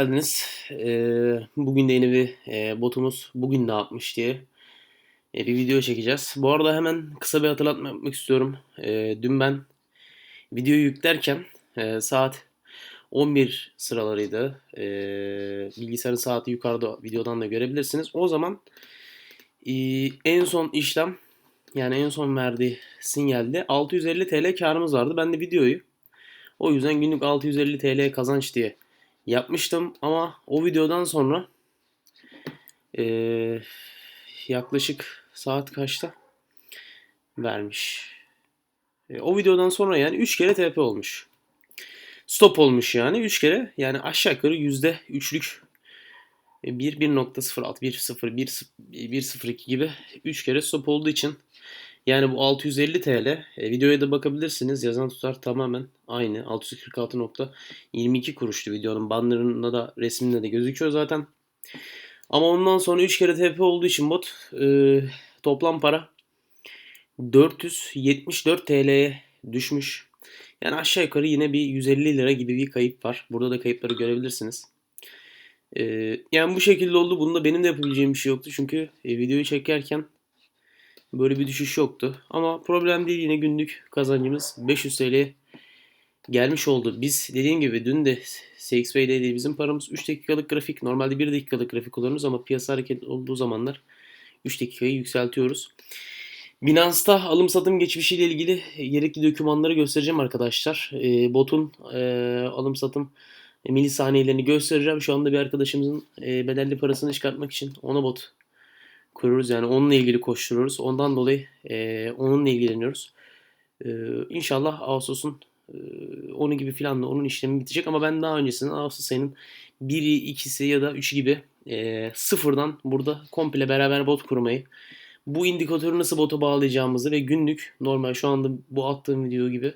geldiniz. Ee, bugün de yeni bir e, botumuz bugün ne yapmış diye e, bir video çekeceğiz. Bu arada hemen kısa bir hatırlatma yapmak istiyorum. E, dün ben videoyu yüklerken saat 11 sıralarıydı. Bilgisayarın saati yukarıda videodan da görebilirsiniz. O zaman en son işlem yani en son verdiği sinyalde 650 TL karımız vardı. Ben de videoyu o yüzden günlük 650 TL kazanç diye yapmıştım ama o videodan sonra eee, yaklaşık saat kaçta vermiş. E, o videodan sonra yani 3 kere TP olmuş. Stop olmuş yani 3 kere yani aşağı yukarı %3'lük 1 1.06 1.0 1.02 gibi 3 kere stop olduğu için yani bu 650 TL. E, videoya da bakabilirsiniz. Yazan tutar tamamen aynı. 646.22 kuruştu videonun. Bannerında da resminde de gözüküyor zaten. Ama ondan sonra 3 kere TP olduğu için bot e, toplam para 474 TL'ye düşmüş. Yani aşağı yukarı yine bir 150 lira gibi bir kayıp var. Burada da kayıpları görebilirsiniz. E, yani bu şekilde oldu. Bunda benim de yapabileceğim bir şey yoktu. Çünkü e, videoyu çekerken Böyle bir düşüş yoktu. Ama problem değil yine günlük kazancımız 500 TL gelmiş oldu. Biz dediğim gibi dün de CXP'deydi bizim paramız 3 dakikalık grafik. Normalde 1 dakikalık grafik kullanıyoruz ama piyasa hareket olduğu zamanlar 3 dakikayı yükseltiyoruz. Binance'da alım satım geçmişiyle ilgili gerekli dokümanları göstereceğim arkadaşlar. E, botun e, alım satım milisaniyelerini göstereceğim. Şu anda bir arkadaşımızın e, bedelli parasını çıkartmak için ona bot kuruyoruz. Yani onunla ilgili koşturuyoruz. Ondan dolayı e, onunla ilgileniyoruz. E, inşallah Ağustos'un e, 10'u gibi filan da onun işlemi bitecek. Ama ben daha öncesinde Ağustos ayının 1'i, 2'si ya da 3'ü gibi e, sıfırdan burada komple beraber bot kurmayı bu indikatörü nasıl bota bağlayacağımızı ve günlük normal şu anda bu attığım video gibi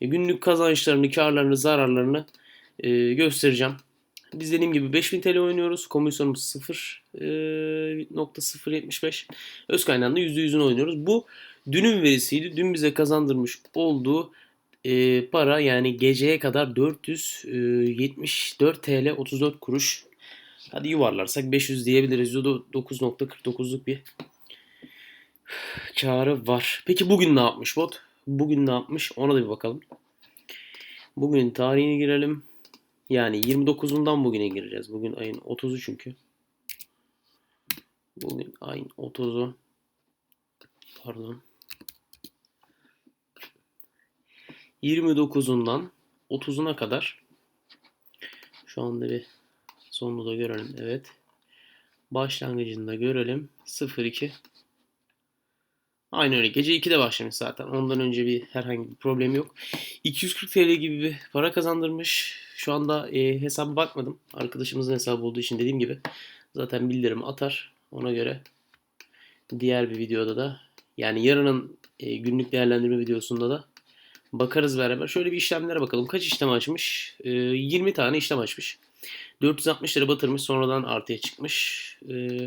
e, günlük kazançlarını, karlarını, zararlarını e, göstereceğim. Biz dediğim gibi 5000 TL oynuyoruz. Komisyonumuz 0.075. Öz kaynağında %100'ünü oynuyoruz. Bu dünün verisiydi. Dün bize kazandırmış olduğu e, para yani geceye kadar 474 TL 34 kuruş. Hadi yuvarlarsak 500 diyebiliriz. %9.49'luk bir karı var. Peki bugün ne yapmış bot? Bugün ne yapmış? Ona da bir bakalım. Bugün tarihini girelim. Yani 29'undan bugüne gireceğiz. Bugün ayın 30'u çünkü. Bugün ayın 30'u. Pardon. 29'undan 30'una kadar şu anda bir sonunu da görelim. Evet. Başlangıcını da görelim. 02 Aynı öyle. Gece 2'de başlamış zaten. Ondan önce bir herhangi bir problem yok. 240 TL gibi bir para kazandırmış. Şu anda e, hesaba bakmadım. Arkadaşımızın hesabı olduğu için dediğim gibi zaten bildirim atar. Ona göre diğer bir videoda da yani yarının e, günlük değerlendirme videosunda da bakarız beraber. Şöyle bir işlemlere bakalım. Kaç işlem açmış? E, 20 tane işlem açmış. 460 lira batırmış. Sonradan artıya çıkmış. E,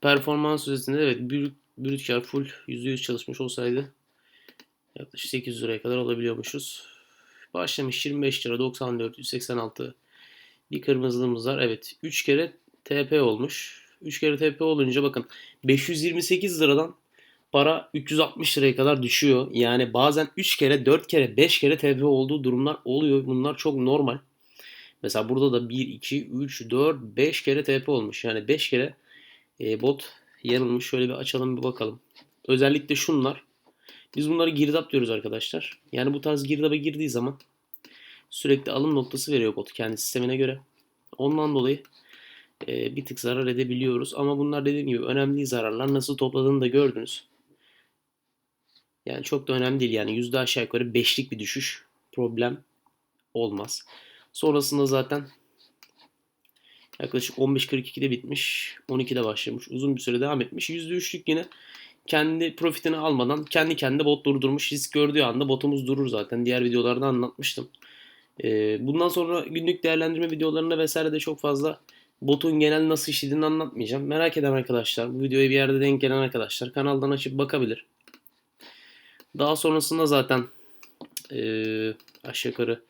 performans süresinde evet büyük brüt kar full %100 çalışmış olsaydı yaklaşık 800 liraya kadar alabiliyormuşuz. Başlamış 25 lira 94 186 bir kırmızılığımız var. Evet 3 kere TP olmuş. 3 kere TP olunca bakın 528 liradan para 360 liraya kadar düşüyor. Yani bazen 3 kere 4 kere 5 kere TP olduğu durumlar oluyor. Bunlar çok normal. Mesela burada da 1, 2, 3, 4, 5 kere TP olmuş. Yani 5 kere e, bot yanılmış. Şöyle bir açalım bir bakalım. Özellikle şunlar. Biz bunları girdap diyoruz arkadaşlar. Yani bu tarz girdaba girdiği zaman sürekli alım noktası veriyor bot kendi sistemine göre. Ondan dolayı e, bir tık zarar edebiliyoruz. Ama bunlar dediğim gibi önemli zararlar. Nasıl topladığını da gördünüz. Yani çok da önemli değil. Yani yüzde aşağı yukarı 5'lik bir düşüş problem olmaz. Sonrasında zaten yaklaşık 15.42'de bitmiş. 12'de başlamış. Uzun bir süre devam etmiş. %3'lük yine kendi profitini almadan kendi kendine bot durdurmuş. Risk gördüğü anda botumuz durur zaten. Diğer videolarda anlatmıştım. Ee, bundan sonra günlük değerlendirme videolarında vesaire de çok fazla botun genel nasıl işlediğini anlatmayacağım. Merak eden arkadaşlar, bu videoya bir yerde denk gelen arkadaşlar kanaldan açıp bakabilir. Daha sonrasında zaten e, aşağı yukarı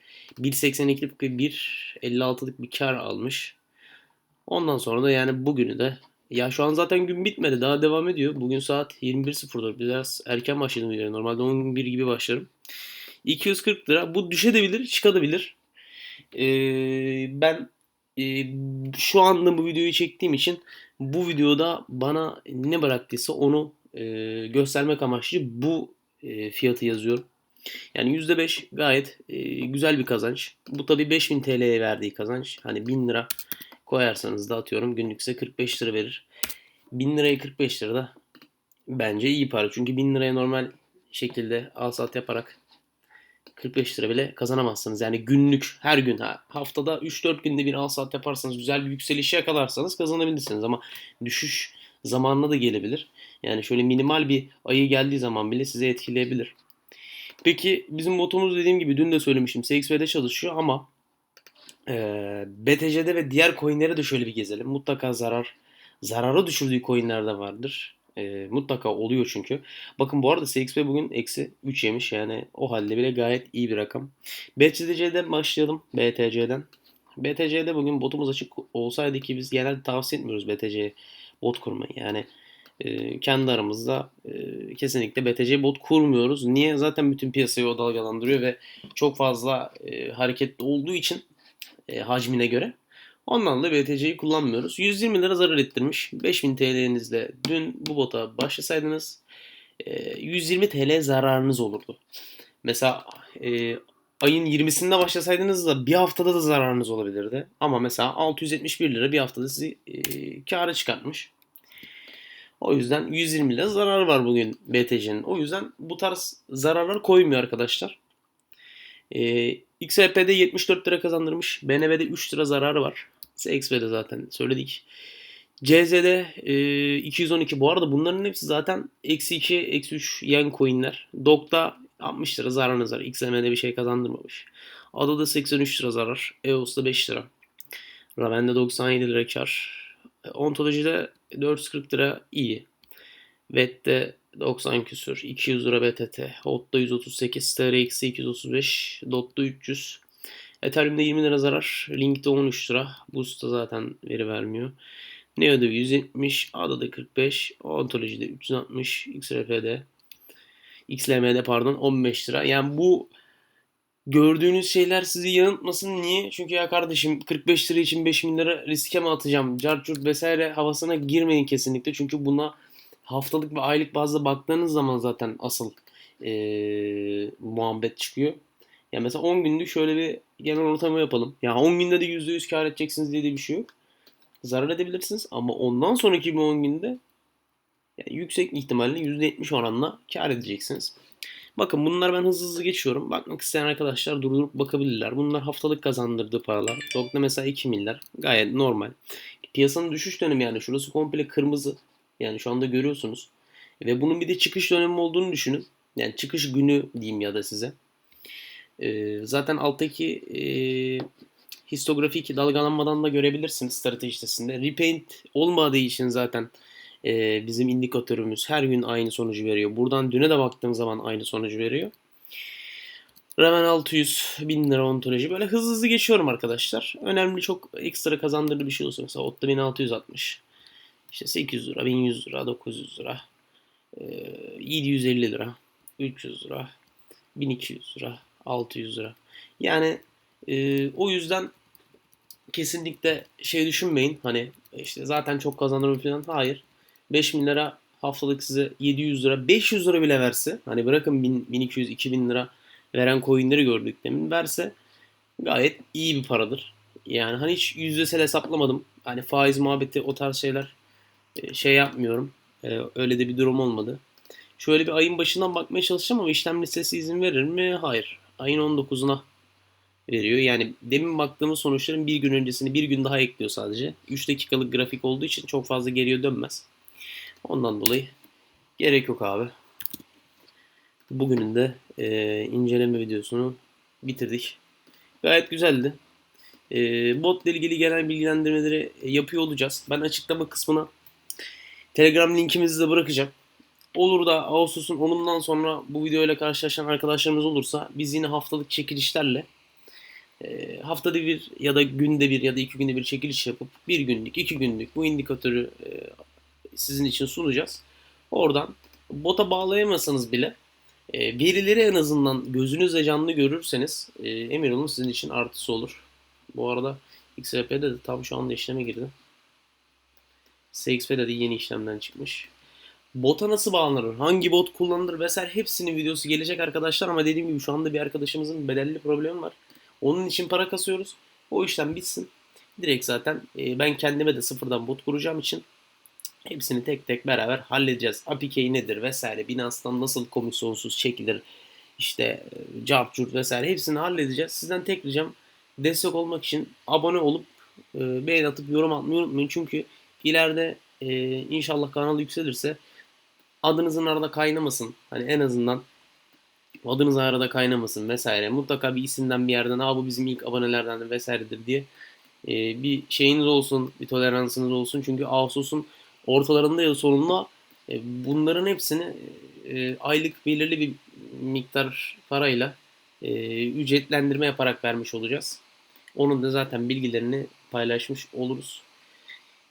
1.82'lik ve 1.56'lık bir kar almış. Ondan sonra da yani bugünü de ya şu an zaten gün bitmedi. Daha devam ediyor. Bugün saat 21.04. Biraz erken başladım videoya. Normalde 11 gibi başlarım. 240 lira. Bu düşebilir, çıkabilir. Ee, ben e, şu anda bu videoyu çektiğim için bu videoda bana ne bıraktıysa onu e, göstermek amaçlı bu e, fiyatı yazıyorum. Yani %5 gayet e, güzel bir kazanç. Bu tabi 5000 TL'ye verdiği kazanç. Hani 1000 lira koyarsanız da atıyorum günlük size 45 lira verir. 1000 liraya 45 lira da bence iyi para. Çünkü 1000 liraya normal şekilde al sat yaparak 45 lira bile kazanamazsınız. Yani günlük her gün haftada 3-4 günde bir al saat yaparsanız güzel bir yükselişi yakalarsanız kazanabilirsiniz. Ama düşüş zamanına da gelebilir. Yani şöyle minimal bir ayı geldiği zaman bile size etkileyebilir. Peki bizim botumuz dediğim gibi dün de söylemiştim. CXV'de çalışıyor ama e, BTC'de ve diğer coinlere de şöyle bir gezelim. Mutlaka zarar zarara düşürdüğü coinler de vardır. E, mutlaka oluyor çünkü. Bakın bu arada CXP bugün eksi 3 yemiş. Yani o halde bile gayet iyi bir rakam. BTC'den başlayalım. BTC'den. BTC'de bugün botumuz açık olsaydı ki biz genelde tavsiye etmiyoruz BTC'ye bot kurmayı. Yani e, kendi aramızda e, kesinlikle BTC bot kurmuyoruz. Niye? Zaten bütün piyasayı o dalgalandırıyor ve çok fazla e, hareketli olduğu için e, hacmine göre. Ondan da BTC'yi kullanmıyoruz. 120 lira zarar ettirmiş. 5000 TL'nizle dün bu bota başlasaydınız 120 e, TL zararınız olurdu. Mesela e, ayın 20'sinde başlasaydınız da bir haftada da zararınız olabilirdi. Ama mesela 671 lira bir haftada sizi e, kâra çıkartmış. O yüzden 120 lira zarar var bugün BTC'nin. O yüzden bu tarz zararlar koymuyor arkadaşlar. E, XRP'de 74 lira kazandırmış. BNB'de 3 lira zararı var. CXP'de zaten söyledik. CZ'de e, 212. Bu arada bunların hepsi zaten eksi 2, eksi 3 yen coinler. DOG'da 60 lira zararınız var. XM'de bir şey kazandırmamış. ADA'da 83 lira zarar. EOS'da 5 lira. Raven'de 97 lira kar. Ontoloji'de 440 lira iyi. VET'te 90 küsür. 200 lira BTT. HOT'da 138. TRX 235. DOT'da 300. Ethereum'da 20 lira zarar. Link'te 13 lira. Boost'ta zaten veri vermiyor. Neo'da 170. ADA'da 45. Ontoloji'de 360. XRP'de XLM'de pardon 15 lira. Yani bu gördüğünüz şeyler sizi yanıltmasın. Niye? Çünkü ya kardeşim 45 lira için 5 bin lira riske mi atacağım? Carçurt vesaire havasına girmeyin kesinlikle. Çünkü buna haftalık ve aylık bazda baktığınız zaman zaten asıl ee, muhabbet çıkıyor. Ya mesela 10 günlük şöyle bir genel ortamı yapalım. Ya 10 günde de %100 kar edeceksiniz diye de bir şey yok. Zarar edebilirsiniz ama ondan sonraki bir 10 günde yani yüksek ihtimalle %70 oranla kar edeceksiniz. Bakın bunlar ben hızlı hızlı geçiyorum. Bakmak isteyen arkadaşlar durdurup bakabilirler. Bunlar haftalık kazandırdığı paralar. Dog'da mesela 2 milyar. Gayet normal. Piyasanın düşüş dönemi yani. Şurası komple kırmızı. Yani şu anda görüyorsunuz. Ve bunun bir de çıkış dönemi olduğunu düşünün. Yani çıkış günü diyeyim ya da size. Ee, zaten alttaki e, histografik dalgalanmadan da görebilirsiniz strateji sitesinde. Repaint olmadığı için zaten e, bizim indikatörümüz her gün aynı sonucu veriyor. Buradan düne de baktığım zaman aynı sonucu veriyor. Raven 600, 1000 lira ontoloji. Böyle hızlı hızlı geçiyorum arkadaşlar. Önemli çok ekstra kazandırdığı bir şey olsa mesela Otta 1660. İşte 800 lira, 1100 lira, 900 lira, 750 lira, 300 lira, 1200 lira, 600 lira. Yani o yüzden kesinlikle şey düşünmeyin. Hani işte zaten çok kazanırım falan. Hayır. 5 bin lira haftalık size 700 lira, 500 lira bile verse, hani bırakın 1200, 2000 lira veren coinleri gördük demin verse gayet iyi bir paradır. Yani hani hiç yüzdesel hesaplamadım. Hani faiz muhabbeti o tarz şeyler şey yapmıyorum. E, öyle de bir durum olmadı. Şöyle bir ayın başından bakmaya çalışacağım ama işlem listesi izin verir mi? Hayır. Ayın 19'una veriyor. Yani demin baktığımız sonuçların bir gün öncesini bir gün daha ekliyor sadece. 3 dakikalık grafik olduğu için çok fazla geriye dönmez. Ondan dolayı gerek yok abi. Bugünün de e, inceleme videosunu bitirdik. Gayet güzeldi. E, bot ile ilgili genel bilgilendirmeleri yapıyor olacağız. Ben açıklama kısmına Telegram linkimizi de bırakacağım. Olur da Ağustos'un 10'undan sonra bu videoyla karşılaşan arkadaşlarımız olursa biz yine haftalık çekilişlerle e, haftada bir ya da günde bir ya da iki günde bir çekiliş yapıp bir günlük, iki günlük bu indikatörü e, sizin için sunacağız. Oradan bota bağlayamasanız bile e, verileri en azından gözünüzle canlı görürseniz e, emin olun sizin için artısı olur. Bu arada XRP'de de tam şu anda işleme girdi. SXP'de de yeni işlemden çıkmış. Bota nasıl bağlanır? Hangi bot kullanılır vesaire hepsinin videosu gelecek arkadaşlar ama dediğim gibi şu anda bir arkadaşımızın bedelli problemi var. Onun için para kasıyoruz. O işlem bitsin. Direkt zaten e, ben kendime de sıfırdan bot kuracağım için hepsini tek tek beraber halledeceğiz. API nedir vesaire, Binance'dan nasıl komisyonsuz çekilir, işte e, Jarcurt vesaire hepsini halledeceğiz. Sizden tek ricam destek olmak için abone olup e, beğen atıp yorum atmayı unutmayın. Çünkü ileride e, inşallah kanal yükselirse adınızın arada kaynamasın. Hani en azından adınız arada kaynamasın vesaire. Mutlaka bir isimden bir yerden Aa, bu bizim ilk abonelerden vesairedir diye e, bir şeyiniz olsun, bir toleransınız olsun. Çünkü Ağustos'un ortalarında ya sonunda e, bunların hepsini e, aylık belirli bir miktar parayla e, ücretlendirme yaparak vermiş olacağız. Onun da zaten bilgilerini paylaşmış oluruz.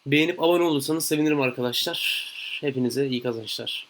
Beğenip abone olursanız sevinirim arkadaşlar. Hepinize iyi kazançlar.